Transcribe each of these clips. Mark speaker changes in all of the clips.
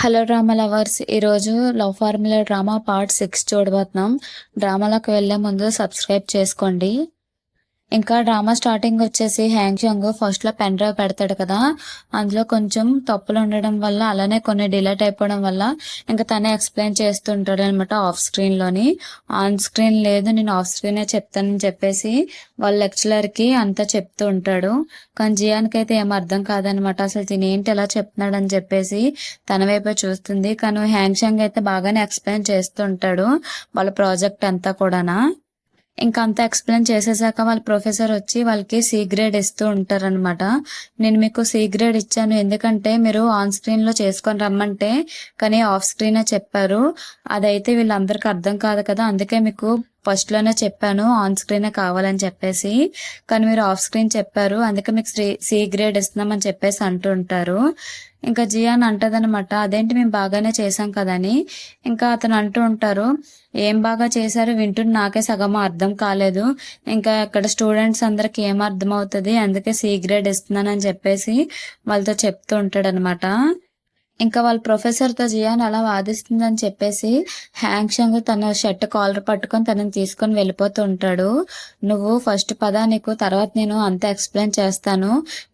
Speaker 1: Hello drama lovers ఈరోజు love formula drama part six చూడబోతున్నాం. డ్రామాలోకి వెళ్ళే ముందు సబ్స్క్రైబ్ చేసుకోండి. ఇంకా డ్రామా స్టార్టింగ్ వచ్చేసి హ్యాంగ్ చాంగ్ ఫస్ట్లో పెన్ డ్రైవ్ పెడతాడు కదా అందులో కొంచెం తప్పులు ఉండడం వల్ల అలానే కొన్ని డిలేట్ అయిపోవడం వల్ల ఇంకా తనే ఎక్స్ప్లెయిన్ చేస్తుంటాడు అనమాట ఆఫ్ స్క్రీన్లోని. ఆన్ స్క్రీన్ లేదు నేను ఆఫ్ స్క్రీనే చెప్తానని చెప్పేసి వాళ్ళ లెక్చరర్కి అంతా చెప్తూ ఉంటాడు. కానీ జియానికి అయితే ఏం అర్థం కాదనమాట అసలు తిని ఏంటి ఎలా చెప్తున్నాడు అని చెప్పేసి తన వైపే చూస్తుంది. కానీ హ్యాంగ్ చాంగ్ అయితే బాగానే ఎక్స్ప్లెయిన్ చేస్తూ ఉంటాడు వాళ్ళ ప్రాజెక్ట్ అంతా కూడానా. ఇంకా అంతా ఎక్స్ప్లెయిన్ చేసేసాక వాళ్ళ ప్రొఫెసర్ వచ్చి వాళ్ళకి సి గ్రేడ్ ఇస్తూ ఉంటారనమాట నేను మీకు సి గ్రేడ్ ఇచ్చాను. ఎందుకంటే మీరు ఆన్ స్క్రీన్లో చేసుకొని రమ్మంటే కానీ ఆఫ్ స్క్రీనే చెప్పారు. అదైతే వీళ్ళందరికీ అర్థం కాదు కదా. అందుకే మీకు ఫస్ట్లోనే చెప్పాను. ఆన్ స్క్రీనే కావాలని చెప్పేసి. కానీ మీరు ఆఫ్ స్క్రీన్ చెప్పారు. అందుకే మీకు సి గ్రేడ్ ఇస్తున్నామని చెప్పేసి అంటూ ఉంటారు. ఇంకా జియాన్ అంటదనమాట అదేంటి మేము బాగానే చేసాం కదని. ఇంకా అతను అంటూ ఉంటారు ఏం బాగా చేశారు? వింటున్న నాకే సగం అర్థం కాలేదు. ఇంకా అక్కడ స్టూడెంట్స్ అందరికి ఏం అర్థం అవుతుంది అందుకే సి గ్రేడ్ ఇస్తున్నానని చెప్పేసి వాళ్ళతో చెప్తూ ఉంటాడనమాట ఇంకా వాళ్ళ ప్రొఫెసర్తో జియాన్ అలా వాదిస్తుందని చెప్పేసి హ్యాంగ్ తన షర్ట్ కాలర్ పట్టుకొని తనని తీసుకొని వెళ్ళిపోతూ ఉంటాడు. నువ్వు ఫస్ట్ పద నీకు తర్వాత నేను అంతా ఎక్స్ప్లెయిన్ చేస్తాను.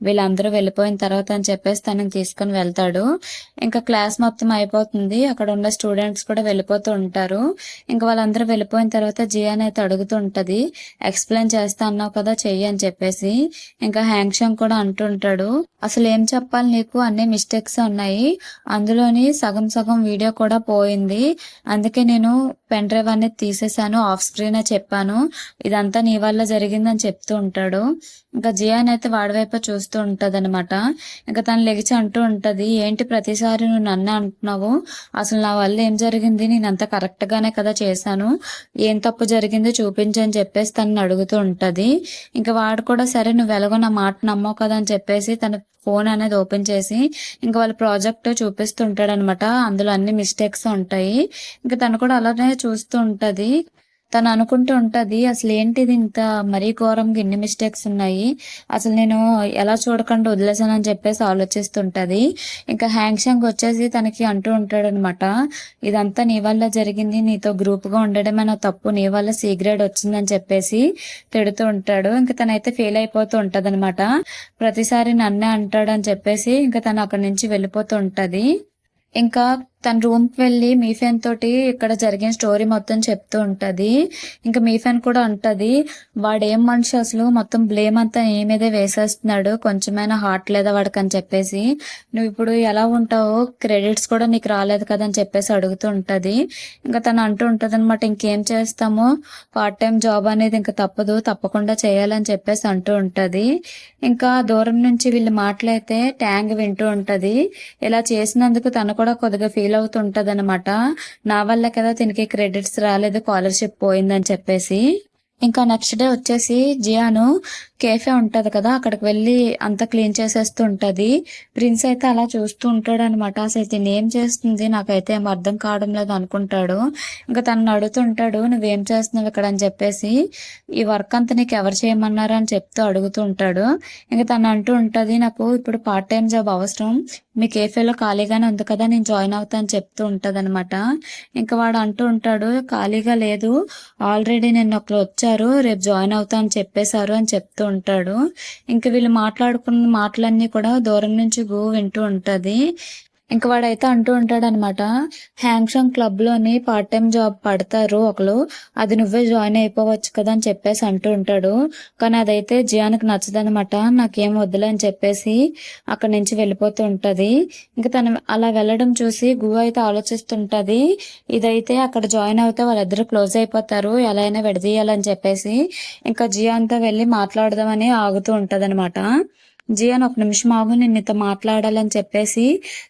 Speaker 1: వీళ్ళందరూ వెళ్ళిపోయిన తర్వాత అని చెప్పేసి తనని తీసుకొని వెళ్తాడు. ఇంకా క్లాస్ మొత్తం అయిపోతుంది. అక్కడ ఉన్న స్టూడెంట్స్ కూడా వెళ్ళిపోతూ ఉంటారు. ఇంకా వాళ్ళందరూ వెళ్ళిపోయిన తర్వాత జియాన్ అయితే అడుగుతూ ఉంటది ఎక్స్ప్లెయిన్ చేస్తా అన్నావు కదా చెయ్యి అని చెప్పేసి. ఇంకా హ్యాంగ్ కూడా అంటుంటాడు అసలు ఏం చెప్పాలి నీకు? అన్ని మిస్టేక్స్ ఉన్నాయి. అందులోని సగం సగం వీడియో కూడా పోయింది. అందుకే నేను పెన్ డ్రైవ్ అనేది తీసేసాను ఆఫ్ స్క్రీన్ చెప్పాను. ఇదంతా నీ వల్ల జరిగిందని చెప్తూ ఉంటాడు. ఇంకా జియాన్ అయితే వాడి వైపు చూస్తూ ఉంటది అనమాట ఇంకా తను లెగిచి అంటూ ఉంటది ఏంటి ప్రతిసారి నువ్వు నన్నే అంటున్నావు? అసలు నా వల్ల ఏం జరిగింది? నేను అంత కరెక్ట్ గానే కదా చేశాను. ఏం తప్పు జరిగిందో చూపించని చెప్పేసి తనని అడుగుతూ ఉంటది. ఇంకా వాడు కూడా సరే నువ్వు ఎలాగో నా మాట నమ్మవు కదా అని చెప్పేసి తన ఫోన్ అనేది ఓపెన్ చేసి ఇంకా వాళ్ళ ప్రాజెక్ట్ చూపిస్తుంటాడనమాట అందులో అన్ని మిస్టేక్స్ ఉంటాయి. ఇంకా తను కూడా అలానే చూస్తూ ఉంటది. తను అనుకుంటూ ఉంటది అసలు ఏంటిది ఇంత మరీ ఘోరంగా ఎన్ని మిస్టేక్స్ ఉన్నాయి? అసలు నేను ఎలా చూడకుండా వదిలేసానని చెప్పేసి ఆలోచిస్తుంటది. ఇంకా హ్యాంగ్ షాంగ్ వచ్చేసి తనకి అంటూ ఉంటాడు అనమాట ఇదంతా నీ వల్ల జరిగింది నీతో గ్రూప్గా ఉండడమే నా తప్పు? నీ వల్ల సి గ్రేడ్ వచ్చిందని చెప్పేసి తిడుతూ ఉంటాడు. ఇంకా తనైతే ఫెయిల్ అయిపోతూ ఉంటది అనమాట ప్రతిసారి నన్నే అంటాడు అని చెప్పేసి ఇంకా తను అక్కడి నుంచి వెళ్ళిపోతూ ఉంటది. ఇంకా తన రూమ్కి వెళ్ళి మీఫెన్ తోటి ఇక్కడ జరిగిన స్టోరీ మొత్తం చెప్తూ ఉంటది. ఇంకా మీఫెన్ కూడా ఉంటది. వాడేం మనిషి అసలు? మొత్తం బ్లేమ్ అంతా నీ మీదే వేసేస్తున్నాడు. కొంచెమైనా హార్ట్ లేదా వాడికి అని చెప్పేసి. నువ్వు ఇప్పుడు ఎలా ఉంటావో క్రెడిట్స్ కూడా నీకు రాలేదు కదా అని చెప్పేసి అడుగుతూ ఉంటది. ఇంకా తను అంటూ ఉంటది అనమాట ఇంకేం చేస్తామో? పార్ట్ టైం జాబ్ అనేది ఇంకా తప్పదు. తప్పకుండా చేయాలని చెప్పేసి అంటూ ఉంటది. ఇంకా దూరం నుంచి వీళ్ళు మాట్లాడితే ట్యాంగ్ వింటూ ఉంటది. ఇలా చేసినందుకు తను కూడా కొద్దిగా ఫీల్ ఫీల్ అవుతుంటది అనమాట నా వల్ల కదా దీనికి క్రెడిట్స్ రాలేదు స్కాలర్షిప్ పోయిందని చెప్పేసి. ఇంకా నెక్స్ట్ డే వచ్చేసి జియాను కేఫే ఉంటది కదా అక్కడికి వెళ్ళి అంతా క్లీన్ చేసేస్తూ ఉంటది. ప్రిన్స్ అయితే అలా చూస్తూ ఉంటాడు అనమాట అసలు తిని ఏం చేస్తుంది? నాకైతే ఏం అర్థం కావడం లేదు అనుకుంటాడు. ఇంకా తను అడుగుతుంటాడు నువ్వేం చేస్తున్నావు ఇక్కడ? అని చెప్పేసి ఈ వర్క్ అంతా నీకు ఎవరు చేయమన్నారు? అని చెప్తూ అడుగుతూ ఉంటాడు. ఇంకా తను అంటూ ఉంటది నాకు ఇప్పుడు పార్ట్ టైం జాబ్ అవసరం. మీ కేఫేలో ఖాళీగానే ఉంది కదా నేను జాయిన్ అవుతా అని చెప్తూ ఉంటది అనమాట ఇంకా వాడు అంటూ ఉంటాడు ఖాళీగా లేదు. ఆల్రెడీ నేను ఒకరు వచ్చారు రేపు జాయిన్ అవుతా అని చెప్పేశారు అని చెప్తూ ఉంటాడు. ఇంకా వీళ్ళు మాట్లాడుకున్న మాటలన్నీ కూడా దూరం నుంచి గో వింటూ ఉంటుంది. ఇంక వాడైతే అంటూ ఉంటాడు అనమాట హ్యాంగ్షాంగ్ క్లబ్లోని పార్ట్ టైం జాబ్ పడతారు ఒకరు అది నువ్వే జాయిన్ అయిపోవచ్చు కదా అని చెప్పేసి అంటూ ఉంటాడు. కానీ అదైతే జియానికి నచ్చదనమాట నాకేం వద్దులే అని చెప్పేసి అక్కడి నుంచి వెళ్ళిపోతూ ఉంటది. ఇంకా తను అలా వెళ్ళడం చూసి గువ్వ అయితే ఆలోచిస్తుంటది ఇదైతే అక్కడ జాయిన్ అవుతే వాళ్ళిద్దరు క్లోజ్ అయిపోతారు ఎలా అయినా విడదీయాలని చెప్పేసి ఇంకా జియాన్తో వెళ్ళి మాట్లాడదామని ఆగుతూ ఉంటది అనమాట జియాన్ ఒక నిమిషం ఆగు నేను నీతో మాట్లాడాలని చెప్పేసి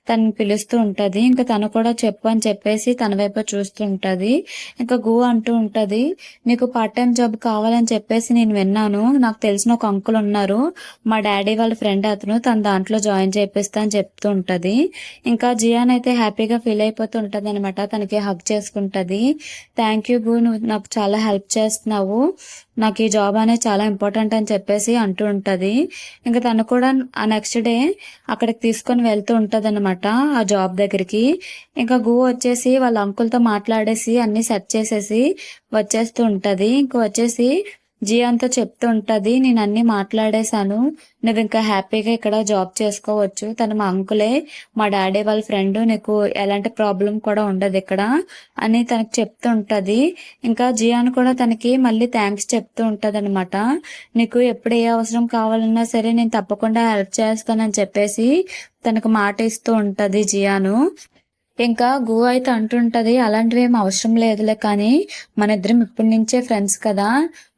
Speaker 1: తను పిలుస్తూ ఉంటది. ఇంకా తను కూడా చెప్పు అని చెప్పేసి తన వైపు చూస్తూ ఉంటది. ఇంకా గు అంటూ ఉంటది నీకు పార్ట్ టైం జాబ్ కావాలని చెప్పేసి నేను విన్నాను. నాకు తెలిసిన ఒక అంకుల్ ఉన్నారు. మా డాడీ వాళ్ళ ఫ్రెండ్ అతను. తను దాంట్లో జాయిన్ చేపిస్తా అని చెప్తూ ఉంటది. ఇంకా జియాన్ అయితే హ్యాపీగా ఫీల్ అయిపోతూ ఉంటది అనమాట తనకి హక్ చేసుకుంటది. థ్యాంక్ యూ గు నువ్వు నాకు చాలా హెల్ప్ చేస్తున్నావు. నాకు ఈ జాబ్ అనేది చాలా ఇంపార్టెంట్ అని చెప్పేసి అంటూ ఉంటుంది. ఇంకా తను కూడా ఆ నెక్స్ట్ డే అక్కడికి తీసుకొని వెళ్తూ ఉంటుంది అనమాట ఆ జాబ్ దగ్గరికి. ఇంకా గు వచ్చేసి వాళ్ళ అంకుల్తో మాట్లాడేసి అన్ని సెట్ చేసేసి వచ్చేస్తూ ఉంటుంది. ఇంక వచ్చేసి జియాన్తో చెప్తూ ఉంటది నేను అన్ని మాట్లాడేశాను. నువ్వు ఇంకా హ్యాపీగా ఇక్కడ జాబ్ చేసుకోవచ్చు. తను మా అంకులే మా డాడీ వాళ్ళ ఫ్రెండ్ నీకు ఎలాంటి ప్రాబ్లం కూడా ఉండదు ఇక్కడ అని తనకు చెప్తుంటది. ఇంకా జియాన్ కూడా తనకి మళ్ళీ థ్యాంక్స్ చెప్తూ ఉంటది అనమాట నీకు ఎప్పుడు ఏ అవసరం కావాలన్నా సరే నేను తప్పకుండా హెల్ప్ చేస్తానని చెప్పేసి తనకు మాట ఇస్తూ ఉంటది జియాను. ఇంకా గు అయితే అంటుంటది అలాంటివి ఏం అవసరం లేదులే కానీ మన ఇద్దరం ఇప్పటి నుంచే ఫ్రెండ్స్ కదా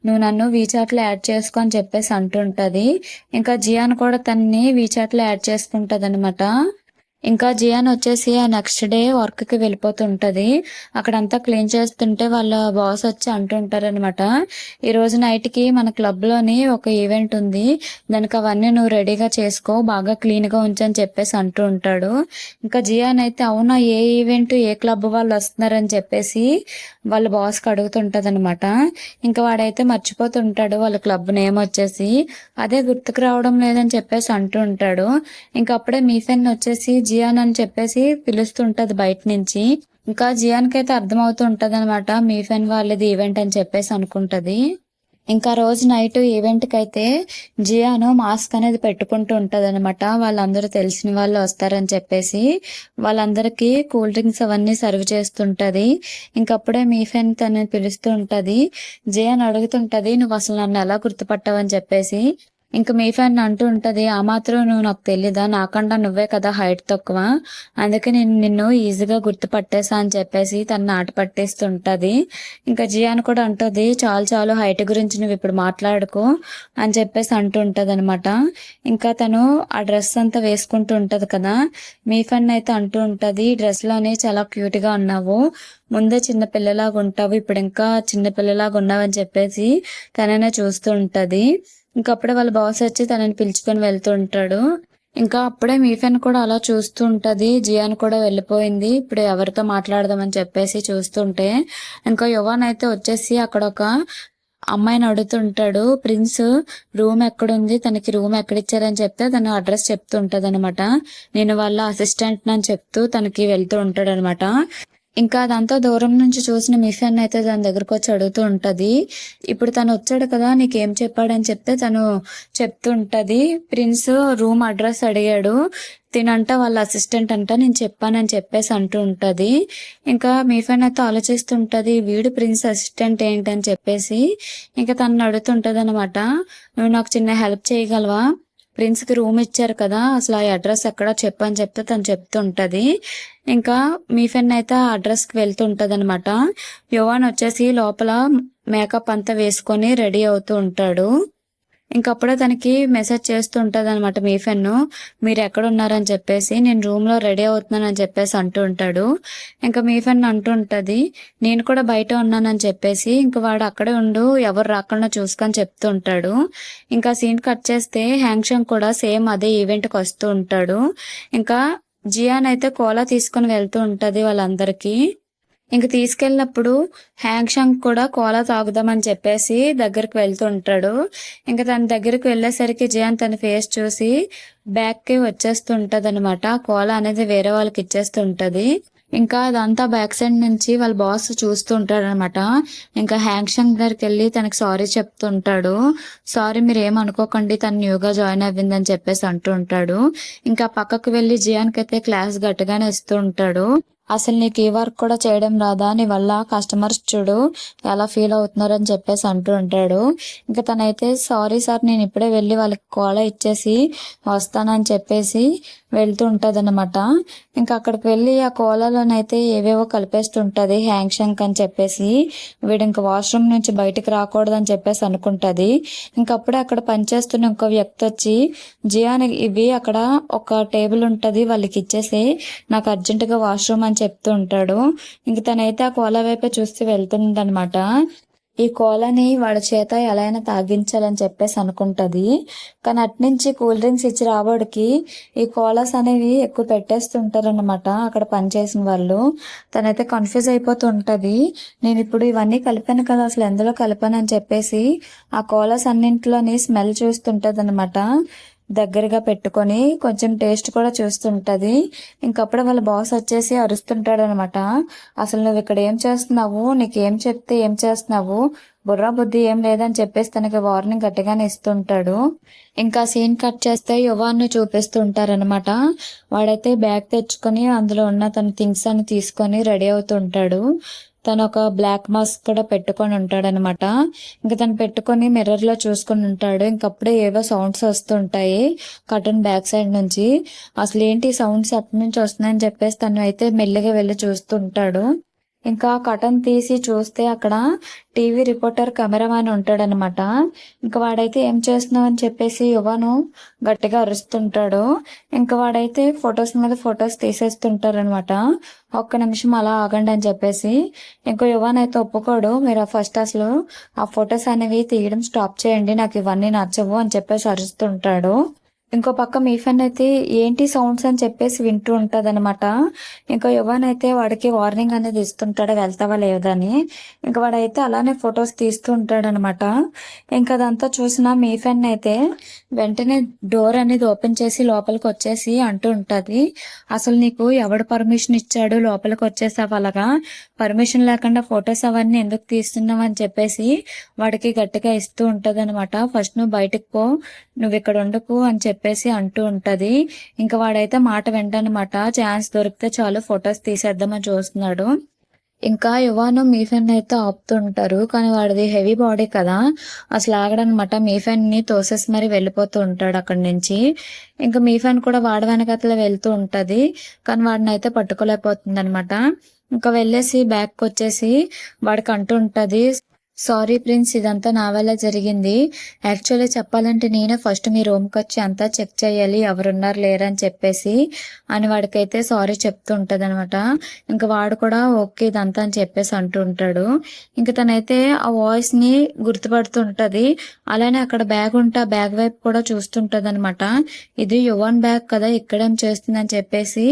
Speaker 1: నువ్వు నన్ను వీచాట్లో యాడ్ చేసుకో అని చెప్పేసి అంటుంటది. ఇంకా జియాన్ కూడా తన్ని వీచాట్లో యాడ్ చేసుకుంటది అనమాట ఇంకా జియాన్ వచ్చేసి ఆ నెక్స్ట్ డే వర్క్కి వెళ్ళిపోతుంటది. అక్కడంతా క్లీన్ చేస్తుంటే వాళ్ళ బాస్ వచ్చి అంటుంటారు అనమాట ఈ రోజు నైట్కి మన క్లబ్లోని ఒక ఈవెంట్ ఉంది. దానికి అవన్నీ నువ్వు రెడీగా చేసుకో బాగా క్లీన్గా ఉంచని చెప్పేసి అంటూ ఉంటాడు. ఇంకా జియాన్ అయితే అవునా ఏ ఈవెంట్ ఏ క్లబ్ వాళ్ళు వస్తున్నారని చెప్పేసి వాళ్ళ బాస్కి అడుగుతుంటది అనమాట ఇంకా వాడైతే మర్చిపోతుంటాడు వాళ్ళ క్లబ్ నేమ్ వచ్చేసి. అదే గుర్తుకు రావడం లేదని చెప్పేసి అంటూ ఉంటాడు. ఇంకా అప్పుడే మీ ఫ్రెండ్ వచ్చేసి జియాన్ అని చెప్పేసి పిలుస్తుంటది బయట నుంచి. ఇంకా జియాన్ కైతే అయితే అర్థమవుతూ ఉంటది అనమాట మీ ఫ్రెండ్ వాళ్ళది ఈవెంట్ అని చెప్పేసి అనుకుంటది. ఇంకా రోజు నైట్ ఈవెంట్కి అయితే జియాను మాస్క్ అనేది పెట్టుకుంటూ ఉంటది అనమాట వాళ్ళందరూ తెలిసిన వాళ్ళు వస్తారని చెప్పేసి. వాళ్ళందరికీ కూల్ డ్రింక్స్ అవన్నీ సర్వ్ చేస్తుంటది. ఇంకప్పుడే మీ ఫ్రెండ్ తనని పిలుస్తూ ఉంటది జియాన్ అడుగుతుంటది నువ్వు అసలు నన్ను ఎలా గుర్తుపట్టావని చెప్పేసి. ఇంక మీ ఫ్యాన్ అంటూ ఉంటది ఆ మాత్రం నువ్వు నాకు తెలీదా? నాకన్నా నువ్వే కదా హైట్ తక్కువ. అందుకే నేను నిన్ను ఈజీగా గుర్తుపట్టేసా అని చెప్పేసి తను నాట పట్టేస్తుంటది. ఇంకా జియాన్ కూడా అంటుంది చాలు చాలు హైట్ గురించి నువ్వు ఇప్పుడు మాట్లాడుకో అని చెప్పేసి అంటూ ఉంటది అనమాట ఇంకా తను ఆ డ్రెస్ అంతా వేసుకుంటూ ఉంటది కదా. మీ ఫ్యాన్ అయితే అంటూ ఉంటది డ్రెస్లోనే చాలా క్యూట్గా ఉన్నావు. ముందే చిన్న పిల్లలాగా ఉంటావు. ఇప్పుడు ఇంకా చిన్న పిల్లలాగా ఉన్నావు అని చెప్పేసి తననే చూస్తూ ఉంటది. ఇంకా అప్పుడే వాళ్ళ బాస్ వచ్చి తనని పిలుచుకొని వెళ్తూ ఉంటాడు ఇంకా అప్పుడే మీఫెన్ కూడా అలా చూస్తూ ఉంటది. జియాన్ కూడా వెళ్ళిపోయింది. ఇప్పుడు ఎవరితో మాట్లాడదామని చెప్పేసి చూస్తుంటే ఇంకా యువన్ అయితే వచ్చేసి అక్కడ ఒక అమ్మాయిని అడుగుతుంటాడు. ప్రిన్స్ రూమ్ ఎక్కడుంది? తనకి రూమ్ ఎక్కడిచ్చారని చెప్తే తను అడ్రస్ చెప్తూ ఉంటది అనమాట నేను వాళ్ళ అసిస్టెంట్ అని చెప్తూ తనకి వెళ్తూ ఉంటాడు అనమాట ఇంకా అదంతా దూరం నుంచి చూసిన మిఫెన్ అయితే దాని దగ్గరకు వచ్చి అడుగుతూ ఉంటది. ఇప్పుడు తను వచ్చాడు కదా నీకేం చెప్పాడని చెప్తే తను చెప్తుంటది. ప్రిన్స్ రూమ్ అడ్రస్ అడిగాడు. తినంట వాళ్ళ అసిస్టెంట్ అంట నేను చెప్పానని చెప్పేసి అంటూ ఉంటది. ఇంకా మీఫెన్ అయితే ఆలోచిస్తుంటది వీడు ప్రిన్స్ అసిస్టెంట్ ఏంటని చెప్పేసి. ఇంకా తను అడుగుతుంటది అనమాట నువ్వు నాకు చిన్న హెల్ప్ చేయగలవా? ప్రిన్స్కి రూమ్ ఇచ్చారు కదా అసలు ఆ అడ్రస్ ఎక్కడ చెప్పని చెప్తే తను చెప్తుంటది. ఇంకా మీ ఫ్రెండ్ అయితే ఆ అడ్రస్కి వెళ్తుంటది అనమాట యువాన్ వచ్చేసి లోపల మేకప్ అంతా వేసుకొని రెడీ అవుతూ ఉంటాడు. ఇంకప్పుడే తనకి మెసేజ్ చేస్తూ అనమాట మీ ఫెన్ మీరు ఎక్కడ ఉన్నారని చెప్పేసి నేను రూమ్లో రెడీ అవుతున్నానని చెప్పేసి అంటూ ఉంటాడు. ఇంకా మీ ఫెన్ అంటూ నేను కూడా బయట ఉన్నానని చెప్పేసి ఇంకా వాడు అక్కడే ఉండు ఎవరు రాకుండా చూసుకొని చెప్తూ ఉంటాడు. ఇంకా సీన్ కట్ చేస్తే హ్యాంగ్షంగ్ కూడా సేమ్ అదే ఈవెంట్కి వస్తూ ఉంటాడు. ఇంకా జియాన్ అయితే కోలా తీసుకొని వెళ్తూ ఉంటుంది వాళ్ళందరికీ. ఇంక తీసుకెళ్ళినప్పుడు హ్యాంగ్ షంగ్ కూడా కోలా తాగుదామని చెప్పేసి దగ్గరికి వెళ్తూ ఉంటాడు ఇంకా తన దగ్గరికి వెళ్ళేసరికి జియాన్ తన ఫేస్ చూసి బ్యాక్కి వచ్చేస్తుంటది అనమాట కోలా అనేది వేరే వాళ్ళకి ఇచ్చేస్తుంటది. ఇంకా అదంతా బ్యాక్ సైడ్ నుంచి వాళ్ళ బాస్ చూస్తూ ఉంటాడు అనమాట ఇంకా హ్యాంగ్ షంగ్ దగ్గరికి వెళ్ళి తనకి సారీ చెప్తుంటాడు. సారీ మీరు ఏమనుకోకండి తను న్యూగా జాయిన్ అవ్విందని చెప్పేసి అంటూ ఉంటాడు ఇంకా పక్కకు వెళ్ళి జియాన్కి అయితే క్లాస్ గట్టిగానే ఇస్తూ ఉంటాడు అసలు నీకు ఈ వర్క్ కూడా చేయడం రాదా? నీ వల్ల కస్టమర్స్ చూడు ఎలా ఫీల్ అవుతున్నారని చెప్పేసి అంటూ ఉంటాడు. ఇంకా తనైతే సారీ సార్ నేను ఇప్పుడే వెళ్ళి వాళ్ళకి కోల ఇచ్చేసి వస్తానని చెప్పేసి వెళ్తూ ఉంటది అనమాట ఇంకా అక్కడికి వెళ్ళి ఆ కోలలోనైతే ఏవేవో కలిపేస్తుంటది హ్యాంగ్ షంక్ అని చెప్పేసి. వీడు ఇంకా వాష్రూమ్ నుంచి బయటికి రాకూడదని చెప్పేసి అనుకుంటది. ఇంకప్పుడే అక్కడ పనిచేస్తున్న ఇంకో వ్యక్తి వచ్చి జియానికి ఇవి అక్కడ ఒక టేబుల్ ఉంటది వాళ్ళకి ఇచ్చేసి నాకు అర్జెంటుగా వాష్రూమ్ అని చెప్తూ ఉంటాడు. ఇంక తనైతే ఆ కోల వైపే చూస్తూ వెళ్తుందనమాట ఈ కోలని వాడి చేత ఎలా అయినా తాగించాలని చెప్పేసి అనుకుంటది. కానీ అట్నుంచి కూల్ డ్రింక్స్ ఇచ్చి రాబడికి ఈ కోలాస్ అనేవి ఎక్కువ పెట్టేస్తుంటారు అనమాట అక్కడ పనిచేసిన వాళ్ళు. తనైతే కన్ఫ్యూజ్ అయిపోతుంటది. నేను ఇప్పుడు ఇవన్నీ కలిపాను కదా అసలు ఎందులో కలిపాను అని చెప్పేసి ఆ కోలాస్ అన్నింటిలోని స్మెల్ చూస్తుంటది అనమాట దగ్గరగా పెట్టుకొని కొంచెం టేస్ట్ కూడా చూస్తుంటది. ఇంకప్పుడు వాళ్ళ బాస్ వచ్చేసి అరుస్తుంటాడు అనమాట అసలు నువ్వు ఇక్కడ ఏం చేస్తున్నావు? నీకు ఏం చెప్తే ఏం చేస్తున్నావు? బుర్రా బుద్ధి ఏం లేదని చెప్పేసి తనకి వార్నింగ్ గట్టిగానే ఇస్తుంటాడు. ఇంకా సీన్ కట్ చేస్తే యువాన్ని చూపిస్తుంటారనమాట. వాడైతే బ్యాగ్ తెచ్చుకొని అందులో ఉన్న తన థింగ్స్ అని తీసుకొని రెడీ అవుతుంటాడు. తను ఒక బ్లాక్ మాస్క్ కూడా పెట్టుకొని ఉంటాడనమాట. ఇంకా తను పెట్టుకొని మిర్రర్లో చూసుకొని ఉంటాడు. ఇంకప్పుడే ఏవో సౌండ్స్ వస్తుంటాయి కర్టన్ బ్యాక్ సైడ్ నుంచి. అసలు ఏంటి సౌండ్స్ ఎక్కడి నుంచి వస్తున్నాయని చెప్పేసి తను అయితే మెల్లిగా వెళ్ళి చూస్తుంటాడు. ఇంకా కటన్ తీసి చూస్తే అక్కడ టీవీ రిపోర్టర్ కెమెరామ్యాన్ ఉంటాడనమాట. ఇంకా వాడైతే ఏం చేస్తున్నావు అని చెప్పేసి యువను గట్టిగా అరుస్తుంటాడు. ఇంకా వాడైతే ఫొటోస్ మీద ఫొటోస్ తీసేస్తుంటారనమాట. ఒక్క నిమిషం అలా ఆగండి అని చెప్పేసి. ఇంకో యువన్ అయితే ఒప్పుకోడు మీరు ఫస్ట్ అసలు ఆ ఫొటోస్ అనేవి తీయడం స్టాప్ చేయండి నాకు ఇవన్నీ నచ్చవు అని చెప్పేసి అరుస్తుంటాడు. ఇంకో పక్క మీఫెన్ అయితే ఏంటి సౌండ్స్ అని చెప్పేసి వింటూ ఉంటది అనమాట ఇంకా యువన్ అయితే వాడికి వార్నింగ్ అనేది ఇస్తుంటాడు వెళ్తావా లేదని ఇంకా వాడైతే అలానే ఫొటోస్ తీస్తూ ఉంటాడు అనమాట ఇంకా అదంతా చూసిన మీఫెన్ అయితే వెంటనే డోర్ అనేది ఓపెన్ చేసి లోపలికి వచ్చేసి అంటూ ఉంటది. అసలు నీకు ఎవడు పర్మిషన్ ఇచ్చాడు లోపలికి వచ్చేసావు అలాగా? పర్మిషన్ లేకుండా ఫొటోస్ అవన్నీ ఎందుకు తీస్తున్నావు అని చెప్పేసి వాడికి గట్టిగా ఇస్తూ ఉంటది అనమాట ఫస్ట్ నువ్వు బయటకు పో నువ్వు ఇక్కడ ఉండకు అని చెప్పేసి అంటూ ఉంటది. ఇంకా వాడైతే మాట వెంటనమాట ఛాన్స్ దొరికితే చాలు ఫొటోస్ తీసేద్దామని చూస్తున్నాడు. ఇంకా యువాను ఫ్యాన్ అయితే ఆపుతుంటారు కానీ వాడిది హెవీ బాడీ కదా. అసలు ఆగడనమాట మీ ని తోసేసి మరి వెళ్ళిపోతూ ఉంటాడు అక్కడి నుంచి. ఇంకా మీ ఫ్యాన్ కూడా వాడి వెనకతలో వెళ్తూ ఉంటది కానీ వాడిని అయితే పట్టుకోలేకపోతుంది అనమాట ఇంకా వెళ్ళేసి బ్యాక్ వచ్చేసి వాడికి అంటూ ఉంటది సారీ ప్రిన్స్ ఇదంతా నా వల్ల జరిగింది. యాక్చువల్లీ చెప్పాలంటే నేనే ఫస్ట్ మీ రూమ్కి వచ్చి అంతా చెక్ చేయాలి ఎవరున్నారు లేరని చెప్పేసి అని వాడికైతే సారీ చెప్తూ అనమాట ఇంకా వాడు కూడా ఓకే ఇదంతా అని చెప్పేసి అంటూ ఉంటాడు. ఇంకా తనైతే ఆ వాయిస్ని గుర్తుపడుతూ ఉంటుంది అలానే అక్కడ బ్యాగ్ ఉంటే ఆ బ్యాగ్ వైపు కూడా చూస్తుంటది అనమాట ఇది యువన్ బ్యాగ్ కదా ఇక్కడేం చేస్తుందని చెప్పేసి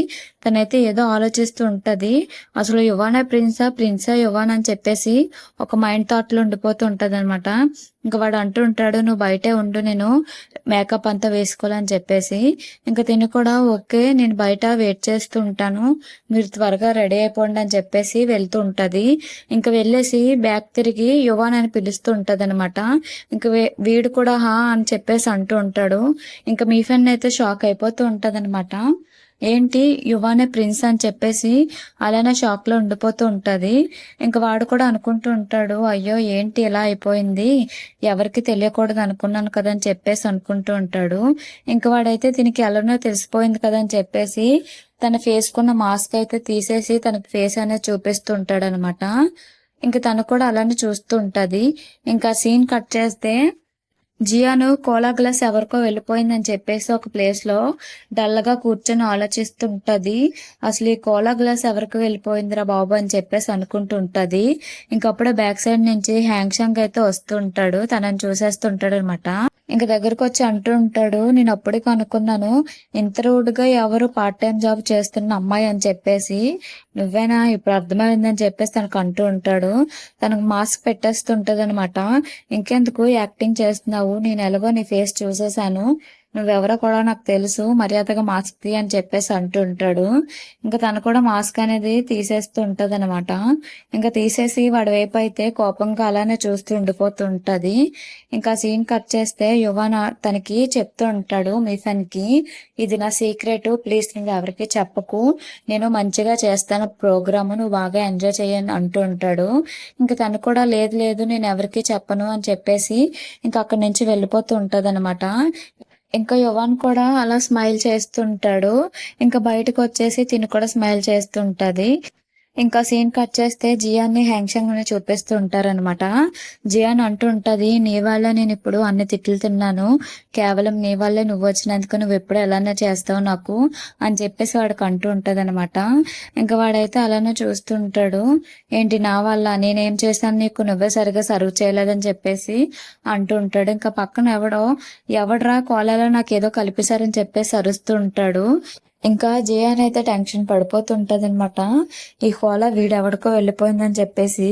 Speaker 1: తనైతే ఏదో ఆలోచిస్తూ ఉంటది. అసలు యువానా ప్రిన్సా ప్రిన్సా యువన్ అని చెప్పేసి ఒక మైండ్ థాట్ అట్లా ఉండిపోతూ ఉంటది అనమాట ఇంకా వాడు అంటూ ఉంటాడు నువ్వు బయటే ఉండు నేను మేకప్ అంతా వేసుకోవాలని చెప్పేసి. ఇంకా తిని కూడా ఓకే నేను బయట వెయిట్ చేస్తూ ఉంటాను. మీరు త్వరగా రెడీ అయిపోండి అని చెప్పేసి వెళ్తూ ఉంటది. ఇంకా వెళ్ళేసి బ్యాక్ తిరిగి యువన్ అని పిలుస్తూ ఉంటది అనమాట ఇంకా వీడు కూడా హా అని చెప్పేసి అంటూ ఉంటాడు. ఇంకా మీ ఫ్రెండ్ అయితే షాక్ అయిపోతూ ఉంటది అనమాట ఏంటి యువానే ప్రిన్స్ అని చెప్పేసి అలానే షాక్లో ఉండిపోతూ ఉంటుంది. ఇంకా వాడు కూడా అనుకుంటూ ఉంటాడు అయ్యో ఏంటి ఇలా అయిపోయింది? ఎవరికి తెలియకూడదు అనుకున్నాను కదా అని చెప్పేసి అనుకుంటూ ఉంటాడు. ఇంకా వాడైతే దీనికి ఎలానో తెలిసిపోయింది కదా అని చెప్పేసి తన ఫేస్ కున్న మాస్క్ అయితే తీసేసి తన ఫేస్ అనేది చూపిస్తూ ఉంటాడు అనమాట ఇంకా తను కూడా అలానే చూస్తూ ఉంటది. ఇంకా సీన్ కట్ చేస్తే జియాను కోలా గ్లాస్ ఎవరికో వెళ్ళిపోయిందని చెప్పేసి ఒక ప్లేస్లో డల్లగా కూర్చొని ఆలోచిస్తుంటది. అసలు ఈ కోలా గ్లాస్ ఎవరికి వెళ్ళిపోయిందిరా బాబు అని చెప్పేసి అనుకుంటుంటది. ఇంకప్పుడు బ్యాక్ సైడ్ నుంచి హ్యాంగ్ షాంగ్ అయితే వస్తుంటాడు. తనని చూసేస్తుంటాడు అనమాట ఇంక దగ్గరకు వచ్చి అంటూ ఉంటాడు నేను అప్పుడే కనుక్కున్నాను ఇంత రూడ్గా ఎవరు పార్ట్ టైం జాబ్ చేస్తున్న అమ్మాయి అని చెప్పేసి నువ్వేనా? ఇప్పుడు అర్థమైందని చెప్పేసి తనకు అంటూ ఉంటాడు. తనకు మాస్క్ పెట్టేస్తుంటది అనమాట ఇంకెందుకు యాక్టింగ్ చేస్తున్నావు? నేను ఎలాగో నీ ఫేస్ చూసేసాను నువ్వెవరో కూడా నాకు తెలుసు మర్యాదగా మాస్క్ తీ అని చెప్పేసి అంటూ ఉంటాడు. ఇంకా తను కూడా మాస్క్ అనేది తీసేస్తూ ఉంటది అనమాట ఇంకా తీసేసి వాడి వైపు అయితే కోపంగా అలానే చూస్తూ ఉండిపోతుంటది ఇంకా సీన్ కట్ చేస్తే యువన తనకి చెప్తూ ఉంటాడు మిఫన్కి ఇది నా సీక్రెట్ ప్లీజ్ నువ్వు ఎవరికి చెప్పకు. నేను మంచిగా చేస్తాను ప్రోగ్రామ్ నువ్వు బాగా ఎంజాయ్ చేయని అంటూ ఉంటాడు. ఇంకా తను కూడా లేదు లేదు నేను ఎవరికి చెప్పను అని చెప్పేసి ఇంకా అక్కడి నుంచి వెళ్ళిపోతూ ఉంటది అనమాట ఇంకా యువన్ కూడా అలా స్మైల్ చేస్తుంటాడు. ఇంకా బయటకు వచ్చేసి తిని కూడా స్మైల్ చేస్తుంటది. ఇంకా సీన్ కట్ చేస్తే జియాన్ని హ్యాంగ్షంగ్ అని చూపిస్తూ ఉంటారనమాట జియాన్ అంటూ ఉంటది నీ వల్ల నేను ఇప్పుడు అన్ని తిట్లు తిన్నాను. కేవలం నీ వల్లే నువ్వు వచ్చినందుకు నువ్వు ఎప్పుడు ఎలానే చేస్తావు నాకు అని చెప్పేసి వాడికి అంటూ ఉంటది అనమాట ఇంకా వాడైతే అలానే చూస్తుంటాడు. ఏంటి నా వల్ల? నేనేం చేశాను నీకు? నువ్వే సరిగా సర్వ్ చేయలేదని చెప్పేసి అంటూ ఉంటాడు. ఇంకా పక్కన ఎవడో ఎవడ్రా కోలాలో నాకు ఏదో కలిపేశారని చెప్పేసి అరుస్తూ ఉంటాడు. ఇంకా జియాన్ అయితే టెన్షన్ పడిపోతుంటది అనమాట ఈ కోల వీడెవడికో వెళ్ళిపోయిందని చెప్పేసి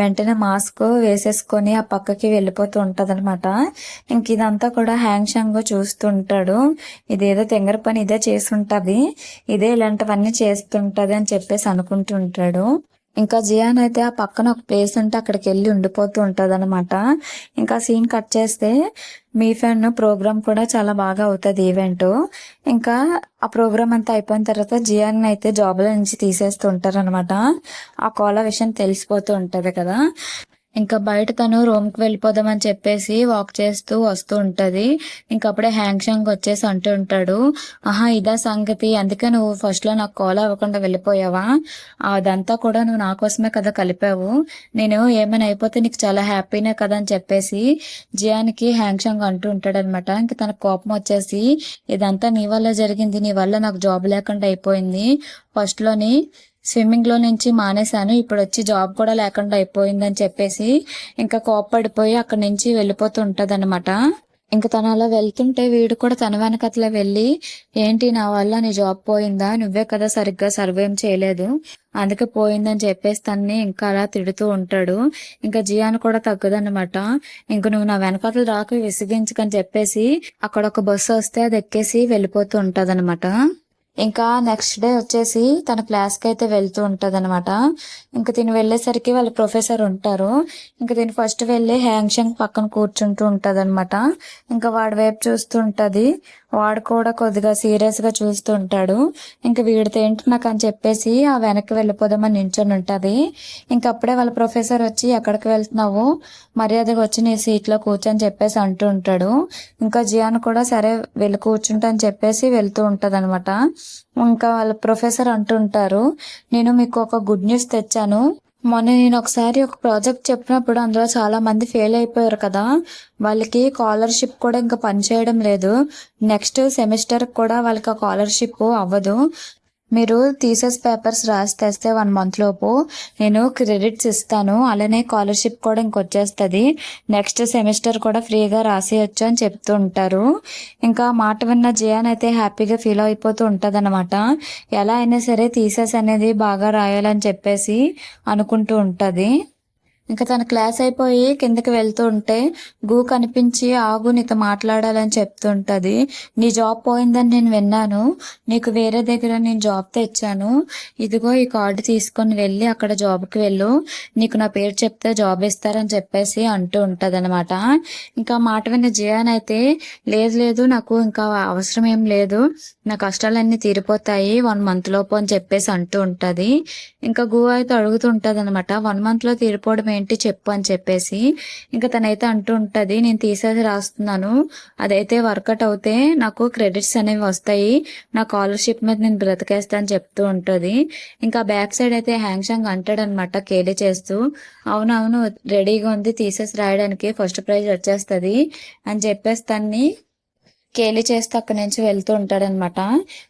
Speaker 1: వెంటనే మాస్క్ వేసేసుకొని ఆ పక్కకి వెళ్ళిపోతూ ఉంటది అనమాట ఇంక ఇదంతా కూడా హ్యాంగ్ షాంగ్ చూస్తుంటాడు. ఇదేదో తెంగర పని ఇదే చేస్తుంటది ఇదే ఇలాంటివన్నీ చేస్తుంటది అని చెప్పేసి అనుకుంటుంటాడు. ఇంకా జియాన్ అయితే ఆ పక్కన ఒక ప్లేస్ ఉంటే అక్కడికి వెళ్ళి ఉండిపోతూ ఉంటుంది అనమాట ఇంకా సీన్ కట్ చేస్తే మీ ఫ్యాన్ ప్రోగ్రామ్ కూడా చాలా బాగా అవుతుంది ఈవెంట్ ఇంకా ఆ ప్రోగ్రామ్ అంతా అయిపోయిన తర్వాత జియాన్ అయితే జాబ్ల నుంచి తీసేస్తూ ఉంటారనమాట ఆ కోల విషయం తెలిసిపోతూ ఉంటది కదా. ఇంకా బయట తను రూమ్కి వెళ్ళిపోదామని చెప్పేసి వాక్ చేస్తూ వస్తూ ఉంటుంది. ఇంకా అప్పుడే హ్యాంగ్ షాంగ్ వచ్చేసి అంటూ ఉంటాడు. ఆహా ఇదా సంగతి. అందుకే నువ్వు ఫస్ట్లో నాకు కాల్ అవ్వకుండా వెళ్ళిపోయావా? అదంతా కూడా నువ్వు నా కోసమే కదా కలిపావు. నేను ఏమైనా అయిపోతే నీకు చాలా హ్యాపీనే కదా అని చెప్పేసి జియానికి హ్యాంగ్ షాంగ్ అంటూ ఉంటాడు అనమాట ఇంకా తన కోపం వచ్చేసి ఇదంతా నీ వల్ల జరిగింది. నీ వల్ల నాకు జాబ్ లేకుండా అయిపోయింది. ఫస్ట్లోని స్విమ్మింగ్లో నుంచి మానేశాను. ఇప్పుడు వచ్చి జాబ్ కూడా లేకుండా అయిపోయిందని చెప్పేసి ఇంకా కోప్పడిపోయి అక్కడి నుంచి వెళ్ళిపోతూ అనమాట ఇంకా తను అలా వెళ్తుంటే వీడు కూడా తన వెనకట్లే వెళ్ళి ఏంటి నా వల్ల నీ జాబ్ పోయిందా? నువ్వే కదా సరిగ్గా సర్వేం చేయలేదు. అందుకే పోయిందని చెప్పేసి తన్ని ఇంకా అలా తిడుతూ ఉంటాడు. ఇంకా జియాన్ కూడా తగ్గదన్నమాట. ఇంక నువ్వు నా వెనకాతలు రాక విసిగించుకని చెప్పేసి అక్కడ ఒక బస్సు వస్తే అది ఎక్కేసి వెళ్ళిపోతూ ఉంటదన్నమాట. ఇంకా నెక్స్ట్ డే వచ్చేసి తన క్లాస్కి అయితే వెళ్తూ ఉంటుంది అనమాట ఇంకా దీన్ని వెళ్ళేసరికి వాళ్ళ ప్రొఫెసర్ ఉంటారు. ఇంకా దీన్ని ఫస్ట్ వెళ్ళి హ్యాంగ్ పక్కన కూర్చుంటూ ఉంటది అనమాట ఇంకా వాడి వైపు చూస్తూ ఉంటది. వాడు కూడా కొద్దిగా సీరియస్గా చూస్తూ ఉంటాడు ఇంకా వీడితో ఏంటి నాకు అని చెప్పేసి ఆ వెనక్కి వెళ్ళిపోదామని నించొని ఉంటది. ఇంకప్పుడే వాళ్ళ ప్రొఫెసర్ వచ్చి ఎక్కడికి వెళ్తున్నావు? మర్యాదగా వచ్చి నీ సీట్లో కూర్చొని చెప్పేసి అంటూ ఉంటాడు. ఇంకా జియాన్ కూడా సరే వెళ్ళి కూర్చుంటా అని చెప్పేసి వెళ్తూ ఉంటది అనమాట ఇంకా వాళ్ళ ప్రొఫెసర్ అంటుంటారు నేను మీకు ఒక గుడ్ న్యూస్ తెచ్చాను. మొన్న నేను ఒకసారి ఒక ప్రాజెక్ట్ చెప్పినప్పుడు అందులో చాలా మంది ఫెయిల్ అయిపోయారు కదా. వాళ్ళకి స్కాలర్షిప్ కూడా ఇంకా పనిచేయడం లేదు. నెక్స్ట్ సెమిస్టర్ కూడా వాళ్ళకి ఆ స్కాలర్షిప్ అవ్వదు. మీరు థీసెస్ పేపర్స్ రాసి తెస్తే వన్ మంత్ లోపు నేను క్రెడిట్స్ ఇస్తాను. అలానే స్కాలర్షిప్ కూడా ఇంకొచ్చేస్తుంది. నెక్స్ట్ సెమిస్టర్ కూడా ఫ్రీగా రాసేయచ్చు అని చెప్తూ ఉంటారు ఇంకా మాట విన్న జియాన్ అయితే హ్యాపీగా ఫీల్ అయిపోతూ ఉంటుంది అనమాట ఎలా అయినా సరే థీసెస్ అనేది బాగా రాయాలని చెప్పేసి అనుకుంటూ ఉంటుంది. ఇంకా తన క్లాస్ అయిపోయి కిందకి వెళ్తూ ఉంటే గూ కనిపించి ఆగు నీతో మాట్లాడాలని చెప్తుంటది. నీ జాబ్ పోయిందని నేను విన్నాను. నీకు వేరే దగ్గర నేను జాబ్ తెచ్చాను. ఇదిగో ఈ కార్డు తీసుకొని వెళ్ళి అక్కడ జాబ్కి వెళ్ళు. నీకు నా పేరు చెప్తే జాబ్ ఇస్తారని చెప్పేసి అంటూ ఉంటది అనమాట ఇంకా మాట విన్న జియాన్ అయితే లేదు లేదు నాకు ఇంకా అవసరం ఏం లేదు. నా కష్టాలన్నీ తీరిపోతాయి. వన్ మంత్ లోపు అని చెప్పేసి అంటూ ఉంటది. ఇంకా గూ అయితే అడుగుతుంటది అనమాట వన్ మంత్లో తీరిపోవడం ఏంటి చెప్పు అని చెప్పేసి ఇంకా తనైతే అంటూ ఉంటుంది నేను తీసేసి రాస్తున్నాను. అదైతే వర్కౌట్ అవుతే నాకు క్రెడిట్స్ అనేవి వస్తాయి. నా స్కాలర్షిప్ మీద నేను బ్రతికేస్తా అని చెప్తూ ఉంటుంది. ఇంకా బ్యాక్ సైడ్ అయితే హ్యాంగ్ షాంగ్ అంటాడు అనమాట కేలీ చేస్తూ. అవునవును రెడీగా ఉంది తీసేసి రాయడానికి ఫస్ట్ ప్రైజ్ వచ్చేస్తుంది అని చెప్పేసి తన్ని కేలి చేస్తూ అక్కడి నుంచి వెళ్తూ ఉంటాడనమాట.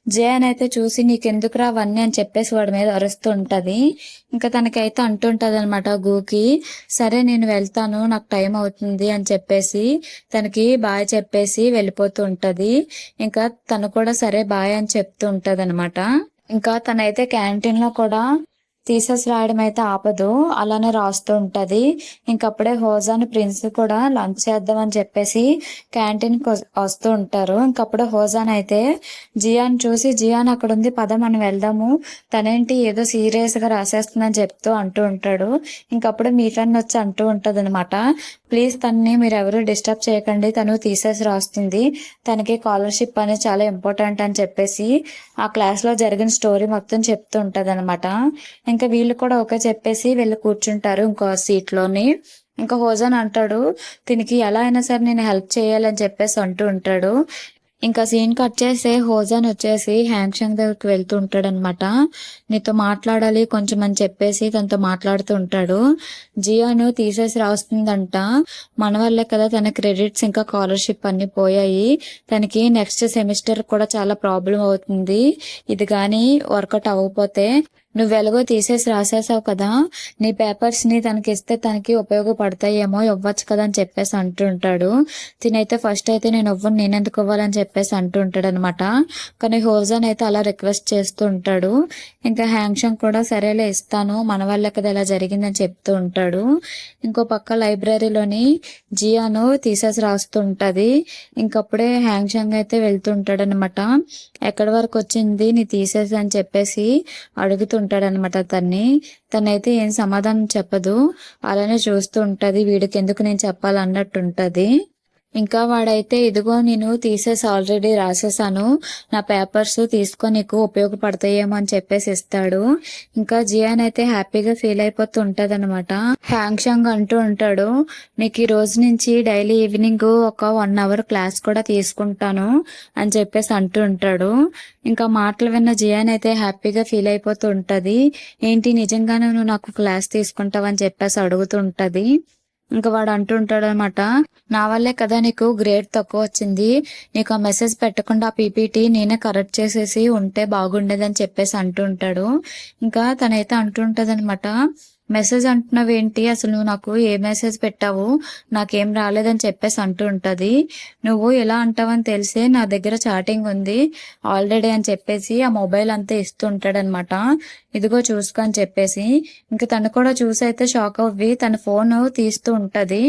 Speaker 1: జయన్ అయితే చూసి నీకెందుకురా అవన్నీ? అని చెప్పేసి వాడి మీద అరుస్తూ ఉంటది. ఇంకా తనకైతే అంటుంటది అనమాట గూకి సరే నేను వెళ్తాను నాకు టైం అవుతుంది అని చెప్పేసి తనకి బాయ్ చెప్పేసి వెళ్ళిపోతూ ఉంటది. ఇంకా తను కూడా సరే బాయ్ అని చెప్తూ ఉంటది అనమాట ఇంకా తనైతే క్యాంటీన్లో కూడా తీసేసి రాయడం అయితే ఆపదు. అలానే రాస్తూ ఉంటది. ఇంకప్పుడే హోజాన్ ప్రిన్స్ కూడా లంచ్ చేద్దాం అని చెప్పేసి క్యాంటీన్కి వస్తూ ఉంటారు. ఇంకప్పుడే హోజాన్ అయితే జియాన్ చూసి జియాన్ అక్కడ ఉంది పద మనం వెళ్దాము. తనేంటి ఏదో సీరియస్గా రాసేస్తుందని చెప్తూ అంటూ ఉంటాడు. ఇంకప్పుడు మీ వచ్చి అంటూ ఉంటది అనమాట ప్లీజ్ తనని మీరు ఎవరు డిస్టర్బ్ చేయకండి. తను తీసేసి రాస్తుంది. తనకి స్కాలర్షిప్ అనేది చాలా ఇంపార్టెంట్ అని చెప్పేసి ఆ క్లాస్లో జరిగిన స్టోరీ మొత్తం చెప్తూ ఉంటది అనమాట ఇంకా వీళ్ళు కూడా ఓకే చెప్పేసి వెళ్ళి కూర్చుంటారు ఇంకో సీట్లోని ఇంకా హోజన్ అంటాడు దీనికి ఎలా అయినా సరే నేను హెల్ప్ చేయాలని చెప్పేసి అంటూ ఉంటాడు. ఇంకా సీన్ కట్ చేస్తే హోజాన్ వచ్చేసి హ్యాంగ్షాంగ్ దగ్గరికి వెళ్తూ ఉంటాడనమాట. నీతో మాట్లాడాలి కొంచెం అని చెప్పేసి తనతో మాట్లాడుతూ ఉంటాడు. జియోను తీసేసి రాస్తుందంట. మన వల్లే కదా తన క్రెడిట్స్ ఇంకా స్కాలర్షిప్ అన్ని పోయాయి. తనకి నెక్స్ట్ సెమిస్టర్ కూడా చాలా ప్రాబ్లం అవుతుంది. ఇది కానీ వర్కౌట్ అవ్వకపోతే నువ్వు ఎలాగో తీసేసి రాసేసావు కదా నీ పేపర్స్ని తనకి ఇస్తే తనకి ఉపయోగపడతాయేమో ఇవ్వచ్చు కదా అని చెప్పేసి అంటుంటాడు. తినైతే ఫస్ట్ అయితే నేను ఇవ్వను నేను ఎందుకు ఇవ్వాలని చెప్పేసి అంటుంటాడు అనమాట కానీ హోజాన్ అయితే అలా రిక్వెస్ట్ చేస్తూ ఉంటాడు ఇంకా హ్యాంక్షన్ కూడా సరేలే ఇస్తాను మన వల్ల కదా ఇలా జరిగిందని చెప్తూ ఉంటాడు. ఇంకో పక్క లైబ్రరీలోని జియాను తీసేసి రాస్తుంటది. ఇంకప్పుడే హ్యాంగ్షంగ్ అయితే వెళ్తుంటాడు అనమాట ఎక్కడి వరకు వచ్చింది నీ తీసేసి అని చెప్పేసి అడుగుతుంటాడనమాట తన్ని తనైతే ఏం సమాధానం చెప్పదు. అలానే చూస్తూ ఉంటది. వీడికి ఎందుకు నేను చెప్పాలన్నట్టు ఉంటది ఇంకా వాడైతే ఇదిగో నేను తీసేసి ఆల్రెడీ రాసేసాను. నా పేపర్స్ తీసుకొని నీకు ఉపయోగపడతాయేమో అని చెప్పేసి ఇస్తాడు. ఇంకా జియాన్ అయితే హ్యాపీగా ఫీల్ అయిపోతూ ఉంటది అనమాట హ్యాంగ్షంగ్ అంటూ ఉంటాడు. నీకు ఈ రోజు నుంచి డైలీ ఈవినింగ్ ఒక వన్ అవర్ క్లాస్ కూడా తీసుకుంటాను అని చెప్పేసి అంటూ ఉంటాడు. ఇంకా మాటలు విన్న జియాన్ అయితే హ్యాపీగా ఫీల్ అయిపోతూ ఉంటది. ఏంటి నిజంగానే నువ్వు నాకు క్లాస్ తీసుకుంటావని చెప్పేసి అడుగుతూ ఉంటది. ఇంకా వాడు అంటుంటాడు అనమాట నా వల్లే కదా నీకు గ్రేడ్ తక్కువ వచ్చింది నీకు ఆ మెసేజ్ పెట్టకుండా ఆ పీపీటీ నేనే కరెక్ట్ చేసేసి ఉంటే బాగుండేదని చెప్పేసి అంటుంటాడు. ఇంకా తనైతే అంటుంటది అనమాట మెసేజ్ అంటున్నావు ఏంటి అసలు నువ్వు నాకు ఏ మెసేజ్ పెట్టావు? నాకేం రాలేదని చెప్పేసి అంటూ ఉంటుంది. నువ్వు ఎలా అంటావని తెలిసే నా దగ్గర చాటింగ్ ఉంది. ఆల్రెడీ అని చెప్పేసి ఆ మొబైల్ అంతా ఇస్తుంటాడనమాట ఇదిగో చూసుకో అని చెప్పేసి. ఇంకా తను కూడా చూసి అయితే షాక్ అవ్వి తన ఫోన్ తీస్తూ ఉంటుంది.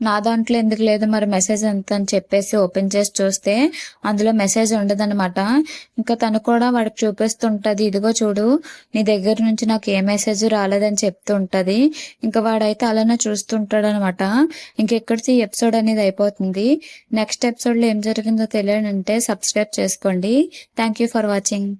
Speaker 1: నా దాంట్లో ఎందుకు లేదు? మరి మెసేజ్ ఎంత అని చెప్పేసి ఓపెన్ చేసి చూస్తే అందులో మెసేజ్ ఉండదనమాట ఇంకా తను కూడా వాడికి చూపిస్తుంటది. ఇదిగో చూడు నీ దగ్గర నుంచి నాకు ఏ మెసేజ్ రాలేదని చెప్తూ ఉంటది ఇంకా వాడైతే అలానే చూస్తుంటాడు అనమాట ఇంకెక్కడికి ఈ ఎపిసోడ్ అనేది అయిపోతుంది. నెక్స్ట్ ఎపిసోడ్లో ఏం జరిగిందో తెలియనంటే సబ్స్క్రైబ్ చేసుకోండి. Thank you for watching